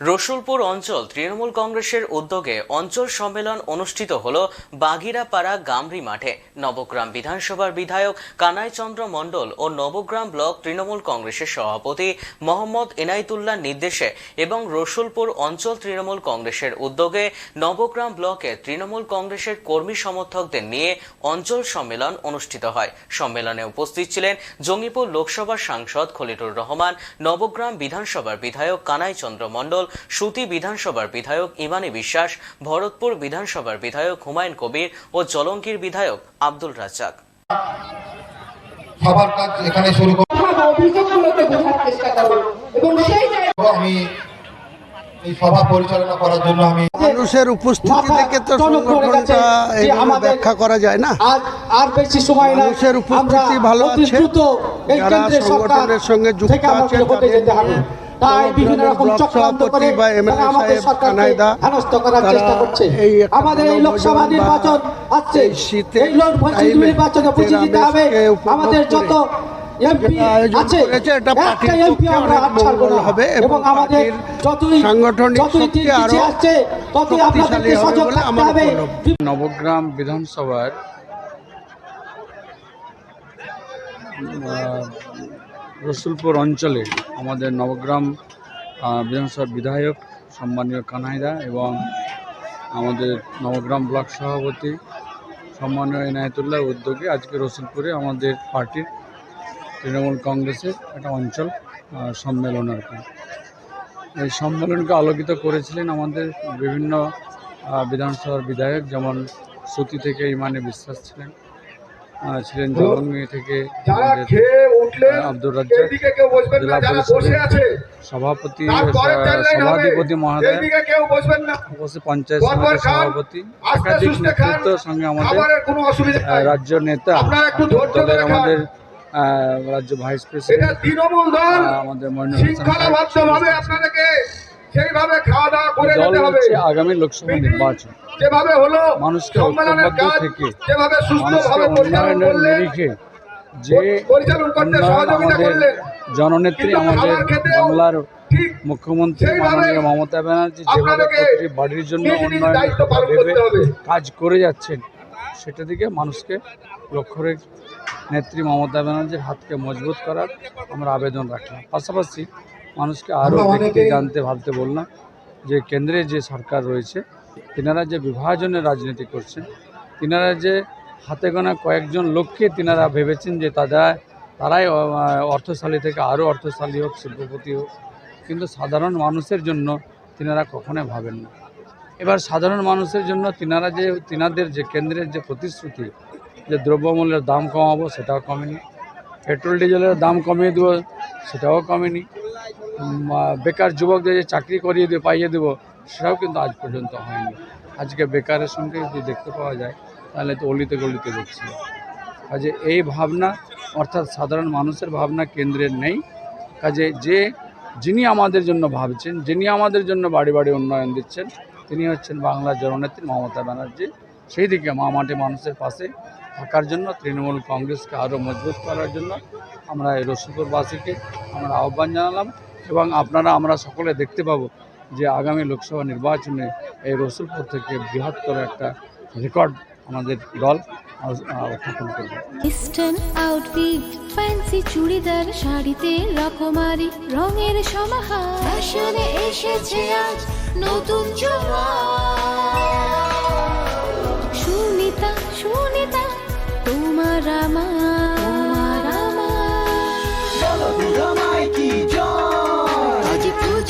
রসুলপুর অঞ্চল তৃণমূল কংগ্রেসের উদ্যোগে অঞ্চল সম্মেলন অনুষ্ঠিত হল বাগিরাপাড়া গামরি মাঠে। নবগ্রাম বিধানসভার বিধায়ক কানাইচন্দ্র মণ্ডল ও নবগ্রাম ব্লক তৃণমূল কংগ্রেসের সভাপতি মোহাম্মদ এনায়েতুল্লাহ নির্দেশে এবং রসুলপুর অঞ্চল তৃণমূল কংগ্রেসের উদ্যোগে নবগ্রাম ব্লকে তৃণমূল কংগ্রেসের কর্মী সমর্থকদের নিয়ে অঞ্চল সম্মেলন অনুষ্ঠিত হয়। সম্মেলনে উপস্থিত ছিলেন জঙ্গিপুর লোকসভার সাংসদ খলিলুর রহমান, নবগ্রাম বিধানসভার বিধায়ক কানাইচন্দ্র মণ্ডল সুতি বিধানসভার বিধায়ক ইমানি বিশ্বাস ভরতপুর বিধানসভার বিধায়ক হুমায়ুন কবির ও জলঙ্কির বিধায়ক আব্দুল রাজ্জাক। সবার কাজ এখানে শুরু করব। ভালো অভিযোগগুলোকে বোঝার চেষ্টা এবং সেই আমি এই সভা পরিচালনা করার জন্য আমি মানুষের উপস্থিতি থেকে তো সংগঠনটা আমাদের ব্যাখ্যা করা যায় না। আর আর বেশি সময় নাই মানুষের উপস্থিতি ভালো আছে। দ্রুত এই যারা সংগঠনের সঙ্গে যুক্ত হতে তাদের যেতে হবে। তাই বিভিন্ন রকম চক্রান্ত করে আমাদের সরকারকে হেনস্থ করার চেষ্টা করছে। আমাদের এই লোকসভা নির্বাচন আসছে এই নির্বাচনে বুঝিয়ে দিতে হবে। আমাদের যত। নবগ্রাম বিধানসভার রসুলপুর অঞ্চলে আমাদের নবগ্রাম বিধানসভার বিধায়ক সম্মানীয় কানাইদা এবং আমাদের নবগ্রাম ব্লক সভাপতি সম্মানীয় এনায়েতুল্লাহ উদ্যোগে আজকে রসুলপুরে আমাদের পার্টির তৃণমূল কংগ্রেসের একটা অঞ্চল সম্মেলন আর কি। এই সম্মেলনকে আলোকিত করেছিলেন আমাদের বিভিন্ন বিধানসভার বিধায়ক যেমন সুতি থেকে ইমানে বিশ্বাস ছিলেন। ছিলেন জলঙ্গি থেকে আব্দুর রাজ্জাক জেলা পরিষদের সভাপতি সভাধিপতি মহোদয় পঞ্চায়েত সমিতির সভাপতি একাধিক সুস্থে খান, নেতৃত্ব সঙ্গে আমাদের রাজ্য নেতা দলের আমাদের রাজ্য ভাইস প্রেসিডেন্ট আমাদের মইনুল সেইভাবে খাওয়া দাওয়া করে যেতে হবে। আগামী লোকসভা নির্বাচন। যেভাবে হলো মানুষকে সম্মেলনের কাজ থেকে যেভাবে সুস্থভাবে পরিচালন করলে যে পরিচালন করতে সহযোগিতা করলেন জননেত্রী আমাদের বাংলার মুখ্যমন্ত্রী মাননীয় মমতা ব্যানার্জি যেভাবে প্রতিটি বাড়ির জন্য। কাজ করে যাচ্ছেন সেটা দিকে মানুষকে লক্ষ্য রেখে নেত্রী মমতা ব্যানার্জির হাতকে মজবুত করার আমরা আবেদন রাখলাম। পাশাপাশি মানুষকে আরও দেখতে জানতে ভাবতে বললাম যে কেন্দ্রে যে সরকার রয়েছে তিনারা যে বিভাজনের রাজনীতি করছেন তিনারা যে হাতে গোনা কয়েকজন লোককে তিনারা ভেবেছেন যে তারা তারাই অর্থশালী থেকে আরও অর্থশালী হোক শিল্পপতি হোক কিন্তু সাধারণ মানুষের জন্য তিনারা কখনোই ভাবেন না। এবার সাধারণ মানুষের জন্য তিনারা যে তিনাদের যে কেন্দ্রের যে প্রতিশ্রুতি যে দ্রব্যমূল্যের দাম কমাবো সেটাও কমেনি পেট্রোল ডিজেলের দাম কমিয়ে দেবো সেটাও কমেনি বেকার যুবকদের যে চাকরি করিয়ে দেবো, পাইয়ে দেবো, সেটাও কিন্তু আজ পর্যন্ত হয়নি। আজকে বেকারের সঙ্গে যদি দেখতে পাওয়া যায়, তাহলে তো অলিতে গলিতে দেখছি। কাজে এই ভাবনা, অর্থাৎ সাধারণ মানুষের ভাবনা কেন্দ্রের নেই। কাজে যে, যিনি আমাদের জন্য ভাবছেন, যিনি আমাদের জন্য বাড়ি বাড়ি উন্নয়ন দিচ্ছেন, তিনি হচ্ছেন বাংলার জননেত্রী মমতা ব্যানার্জি। সেই দিকে মা মাটি মানুষের পাশে থাকার জন্য, তৃণমূল কংগ্রেসকে আরও মজবুত করার জন্য আমরা এই রসুলপুরবাসীকে আমরা আহ্বান জানালাম এবং আপনারা আমরা সকলে দেখতে পাবো যে আগামী লোকসভা নির্বাচনে এই রসুলপুর থেকে বৃহত্তর একটা রেকর্ড আমাদের দল উত্থাপন করবে। ইস্টার্ন ফ্যান্সি চুড়িদার, শাড়িতে রকমারি, রঙের সমাহার। এসেছে আজ নতুন